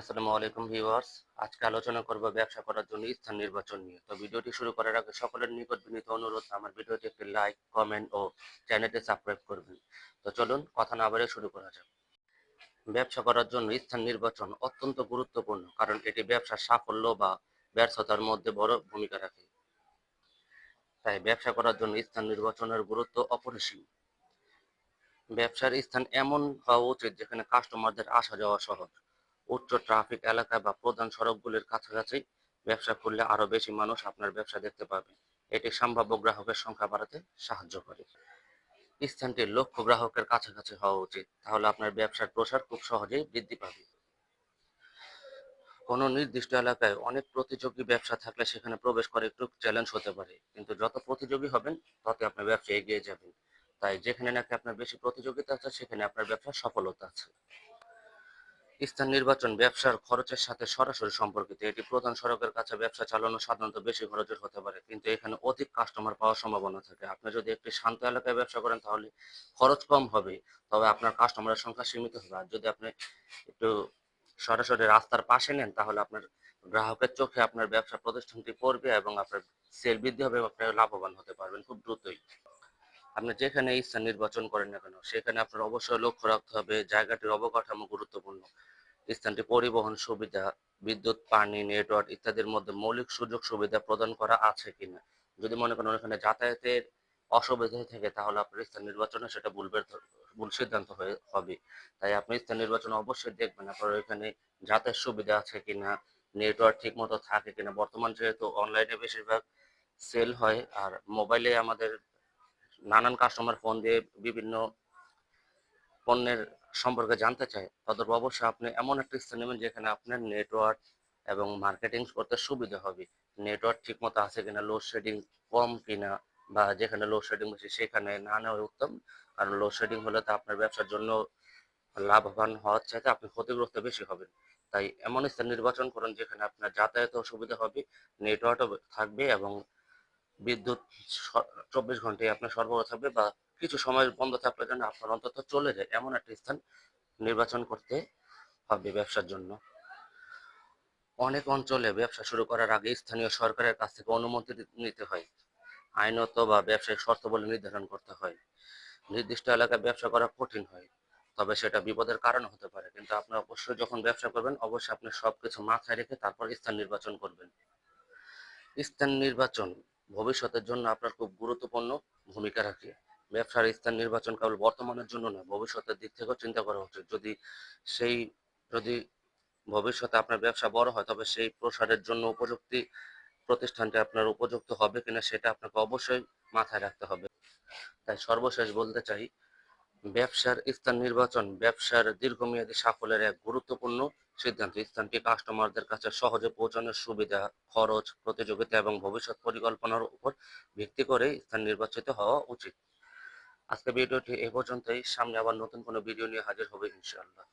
আসসালামু আলাইকুম ভিউয়ার্স। আজকে আলোচনা করব ব্যবসা করার জন্য স্থান নির্বাচন নিয়ে। তো ভিডিওটি শুরু করার আগে সকলের নিকট বিনীত অনুরোধ, আমার ভিডিওটি একটি লাইক কমেন্ট ও চ্যানেলটি সাবস্ক্রাইব করবেন। তো চলুন, কথা না বাড়িয়ে শুরু করা যাক। ব্যবসা করার জন্য স্থান নির্বাচন অত্যন্ত গুরুত্বপূর্ণ, কারণ এটি ব্যবসার সাফল্য বা ব্যর্থতার মধ্যে বড় ভূমিকা রাখে। তাই ব্যবসা করার জন্য স্থান নির্বাচনের গুরুত্ব অপরিসীম। ব্যবসার স্থান এমন হওয়া উচিত যেখানে কাস্টমারদের আসা যাওয়া সহজ। উচ্চ ট্রাফিক এলাকা বা প্রধান সড়কগুলির কাছাকাছি ব্যবসা করলে আরও বেশি মানুষ আপনার ব্যবসা দেখতে পাবে। এটি সম্ভাব্য গ্রাহকের সংখ্যা বাড়াতে সাহায্য করে। স্থানটি লক্ষ্য গ্রাহকের কাছাকাছি হওয়া উচিত, তাহলে আপনার ব্যবসার প্রসার খুব সহজেই বৃদ্ধি পাবে। কোনো নির্দিষ্ট এলাকায় অনেক প্রতিযোগী ব্যবসা থাকলে সেখানে প্রবেশ করা একটু চ্যালেঞ্জ হতে পারে, কিন্তু যত প্রতিযোগী হবেন তত আপনার ব্যবসা এগিয়ে যাবেন। তাই যেখানে নাকি আপনার বেশি প্রতিযোগিতা আছে, সেখানে আপনার ব্যবসার সফলতা আছে। স্থান নির্বাচন ব্যবসার খরচের সাথে সরাসরি সম্পর্কিত। এটি প্রধান সড়কের কাছে ব্যবসা চালানো সাধারণত বেশি খরচের হতে পারে, কিন্তু এখানে অধিক কাস্টমার পাওয়ার সম্ভাবনা থাকে। আপনি যদি একটি শান্ত এলাকায় ব্যবসা করেন, তাহলে খরচ কম হবে, তবে আপনার কাস্টমারের সংখ্যা সীমিত হবে। আর যদি আপনি একটু সরাসরি রাস্তার পাশে নেন, তাহলে আপনার গ্রাহকের চোখে আপনার ব্যবসা প্রতিষ্ঠানটি পড়বে এবং আপনার সেল বৃদ্ধি হবে এবং আপনি লাভবান হতে পারবেন খুব দ্রুতই। আপনি যেখানে স্থান নির্বাচন করেন না কেন, সেখানে আপনার অবশ্যই লক্ষ্য রাখতে হবে, জায়গাটির অবকাঠামো গুরুত্বপূর্ণ। স্থানটি পরিবহন সুবিধা, বিদ্যুৎ, পানি, নেটওয়ার্ক ইত্যাদির মধ্যে মৌলিক সুযোগ সুবিধা প্রদান করা আছে কিনা। যদি মনে করেন ওখানে যাতায়াতের অসুবিধা থেকে, তাহলে আপনার স্থান নির্বাচনে সেটা ভুল বের- ভুল সিদ্ধান্ত হয়ে হবে। তাই আপনি স্থান নির্বাচন অবশ্যই দেখবেন আপনার ওইখানে যাতায়াত সুবিধা আছে কিনা, নেটওয়ার্ক ঠিক মতো থাকে কিনা। বর্তমান যেহেতু অনলাইনে বেশিরভাগ সেল হয়, আর মোবাইলে আমাদের নানান কাস্টমার ফোন দিয়ে বিভিন্ন পণ্যের সম্পর্কে জানতে চায় তদর্প অবশ্যই আপনি এমন একটা স্থান নেবেন যেখানে আপনার নেটওয়ার্ক এবং মার্কেটিং করতে সুবিধা হবে। নেটওয়ার্ক ঠিক মতো আছে কিনা লোডশেডিং কম কিনা, বা যেখানে লোডশেডিং বেশি সেখানে না নেওয়া উত্তম। কারণ লোডশেডিং হলে তো আপনার ব্যবসার জন্য লাভবান হওয়ার চাইতে আপনি ক্ষতিগ্রস্ত বেশি হবেন। তাই এমন স্থান নির্বাচন করুন যেখানে আপনার যাতায়াতেও সুবিধা হবে নেটওয়ার্কও থাকবে এবং বিদ্যুৎ চব্বিশ ঘন্টায় আপনার সরবরাহ থাকবে বা কিছু সময় বন্ধ থাকলে যেন আপনার অন্তত চলে যায়, এমন একটা স্থান নির্বাচন করতে হবে ব্যবসার জন্য। অনেক অঞ্চলে ব্যবসা শুরু করার আগে স্থানীয় সরকারের কাছ থেকে অনুমতি নিতে হয়। আইনত বা ব্যবসায়িক শর্ত বলে নির্ধারণ করতে হয়। নির্দিষ্ট এলাকায় ব্যবসা করা কঠিন হয়, তবে সেটা বিপদের কারণ হতে পারে। কিন্তু আপনি অবশ্যই যখন ব্যবসা করবেন, অবশ্যই আপনি সবকিছু মাথায় রেখে তারপর স্থান নির্বাচন করবেন। স্থান নির্বাচন ভবিষ্যতের জন্য আপনার খুব গুরুত্বপূর্ণ ভূমিকা রাখে। ব্যবসার স্থান নির্বাচন কেবল বর্তমানের জন্য না, ভবিষ্যতের দিক থেকেও চিন্তা করা উচিত। যদি সেই, যদি ভবিষ্যতে আপনার ব্যবসা বড় হয়, তবে সেই প্রসারের জন্য উপযুক্তি প্রতিষ্ঠানটি আপনার উপযুক্ত হবে কিনা সেটা আপনাকে অবশ্যই মাথায় রাখতে হবে। তাই সর্বশেষ বলতে চাই, ব্যবসার স্থান নির্বাচন, ব্যবসার দীর্ঘমেয়াদী সাফল্যের এক গুরুত্বপূর্ণ সিদ্ধান্ত। স্থানটি কাস্টমারদের কাছে সহজে পৌঁছানোর সুবিধা, খরচ, প্রতিযোগিতা এবং ভবিষ্যৎ পরিকল্পনার উপর ভিত্তি করে স্থান নির্বাচিত হওয়া উচিত। আজকে ভিডিওটি এ পর্যন্তই। সামনে আবার নতুন কোনো ভিডিও নিয়ে হাজির হবে ইনশাআল্লাহ।